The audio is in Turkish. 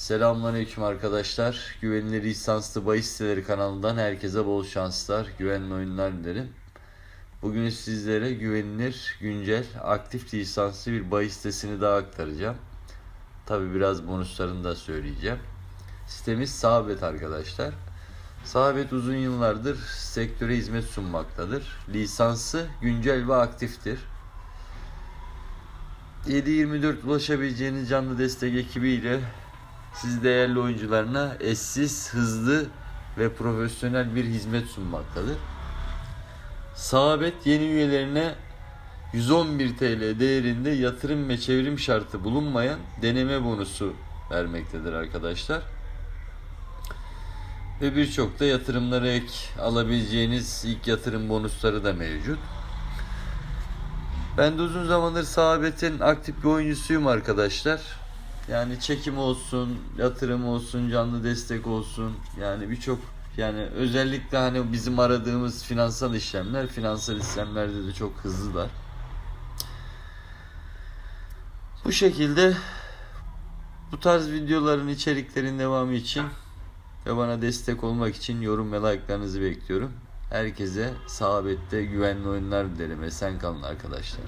Selamünaleyküm arkadaşlar. Güvenilir lisanslı bahis siteleri kanalından herkese bol şanslar, güvenli oyunlar dilerim. Bugün sizlere güvenilir, güncel, aktif lisanslı bir bahis sitesini daha aktaracağım. Tabi biraz bonuslarını da söyleyeceğim. Sitemiz Sabet arkadaşlar. Sabet uzun yıllardır sektöre hizmet sunmaktadır. Lisansı güncel ve aktiftir. 7-24 ulaşabileceğiniz canlı destek ekibiyle siz değerli oyuncularına eşsiz, hızlı ve profesyonel bir hizmet sunmaktadır. Sabet yeni üyelerine 111 TL değerinde yatırım ve çevrim şartı bulunmayan deneme bonusu vermektedir arkadaşlar. Ve birçok da yatırımlara ek alabileceğiniz ilk yatırım bonusları da mevcut. Ben de uzun zamandır Sabit'in aktif bir oyuncusuyum arkadaşlar. Yani çekim olsun, yatırım olsun, canlı destek olsun. Yani birçok yani özellikle hani bizim aradığımız finansal işlemler, finansal işlemlerde de çok hızlılar. Bu şekilde bu tarz videoların içeriklerin devamı için ve bana destek olmak için yorum ve like'larınızı bekliyorum. Herkese sabette güvenli oyunlar dilerim. Esen kalın arkadaşlar.